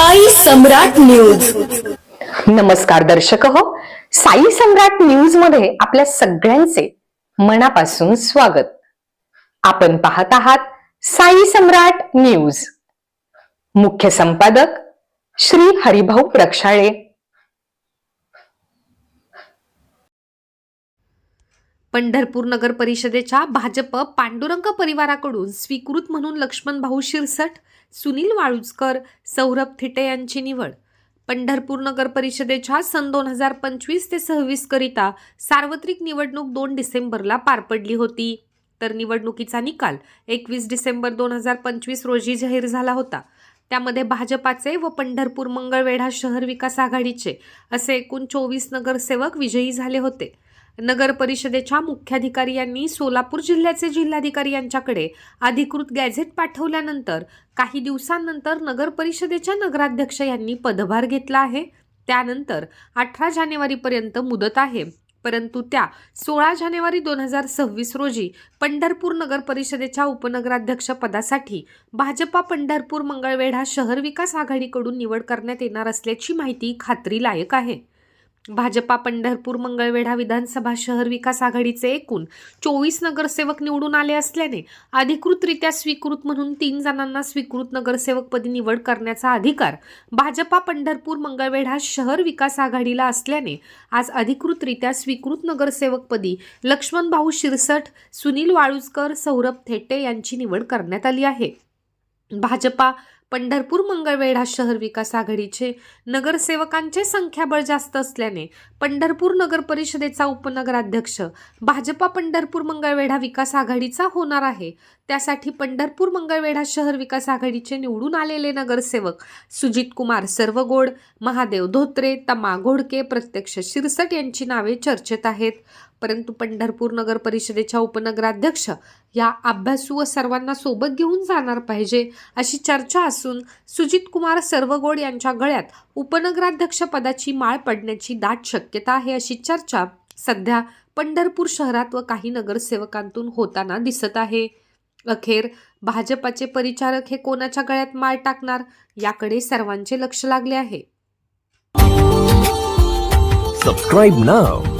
साई सम्राट news. नमस्कार दर्शक हो. साई सम्राट न्यूजमध्ये आपल्या सगळ्यांचे मनापासून स्वागत. आपण पाहत आहात साई सम्राट न्यूज. मुख्य संपादक श्री हरिभाऊ प्रक्षाळे. पंढरपूर नगर परिषदेच्या भाजप पांडुरंग परिवाराकडून स्वीकृत म्हणून लक्ष्मण भाऊ शिरसट सुनील वाळुजकर सौरभ थिटे यांची निवड. पंढरपूर नगर परिषदेच्या सन दोन हजार पंचवीस ते सव्वीस करिता सार्वत्रिक निवडणूक दोन डिसेंबरला पार पडली होती. तर निवडणुकीचा निकाल एकवीस डिसेंबर दोन हजार पंचवीस रोजी जाहीर झाला होता. त्यामध्ये भाजपाचे व पंढरपूर मंगळवेढा शहर विकास आघाडीचे असे एकूण चोवीस नगरसेवक विजयी झाले होते. नगर परिषदेच्या मुख्याधिकारी यांनी सोलापूर जिल्ह्याचे जिल्हाधिकारी यांच्याकडे अधिकृत गॅझेट पाठवल्यानंतर काही दिवसांनंतर नगर परिषदेच्या नगराध्यक्ष यांनी पदभार घेतला आहे. त्यानंतर अठरा जानेवारीपर्यंत मुदत आहे. परंतु त्या सोळा जानेवारी दोन हजार सव्वीस रोजी पंढरपूर नगर परिषदेच्या उपनगराध्यक्ष पदासाठी भाजपा पंढरपूर मंगळवेढा शहर विकास आघाडीकडून निवड करण्यात येणार असल्याची माहिती खात्रीलायक आहे. भाजपा पंढरपूर मंगळवेढा विधानसभा शहर विकास आघाडीचे एकूण चोवीस नगरसेवक निवडून आले असल्याने अधिकृतरित्या स्वीकृत म्हणून तीन जणांना स्वीकृत नगरसेवकपदी निवड करण्याचा अधिकार भाजपा पंढरपूर मंगळवेढा शहर विकास आघाडीला असल्याने आज अधिकृतरित्या स्वीकृत नगरसेवकपदी लक्ष्मण भाऊ शिरसट सुनील वाळुजकर सौरभ थेटे यांची निवड करण्यात आली आहे. भाजपा पंढरपूर मंगळवेढा शहर विकास आघाडीचे नगरसेवकांचे संख्याबळ जास्त असल्याने पंढरपूर नगर परिषदेचा उपनगराध्यक्ष भाजपा पंढरपूर मंगळवेढा विकास आघाडीचा होणार आहे. त्यासाठी पंढरपूर मंगळवेढा शहर विकास आघाडीचे निवडून आलेले नगरसेवक सुजित कुमार सर्वगोड महादेव धोत्रे तमा घोडके प्रत्यक्ष शिरसट यांची नावे चर्चेत आहेत. परंतु पंढरपूर नगर परिषदेच्या उपनगराध्यक्ष या अभ्यासू व सर्वांना सोबत घेऊन जाणार पाहिजे अशी चर्चा असून सुजित कुमार सर्वगोड यांच्या गळ्यात उपनगराध्यक्ष पदाची माळ पडण्याची दाट शक्यता आहे अशी चर्चा सध्या पंढरपूर शहरात व काही नगरसेवकांतून होताना दिसत आहे. अखेर भाजपाचे परिचारक हे कोणाच्या गळ्यात माळ टाकणार? याकडे सर्वांचे लक्ष लागले आहे. Subscribe now.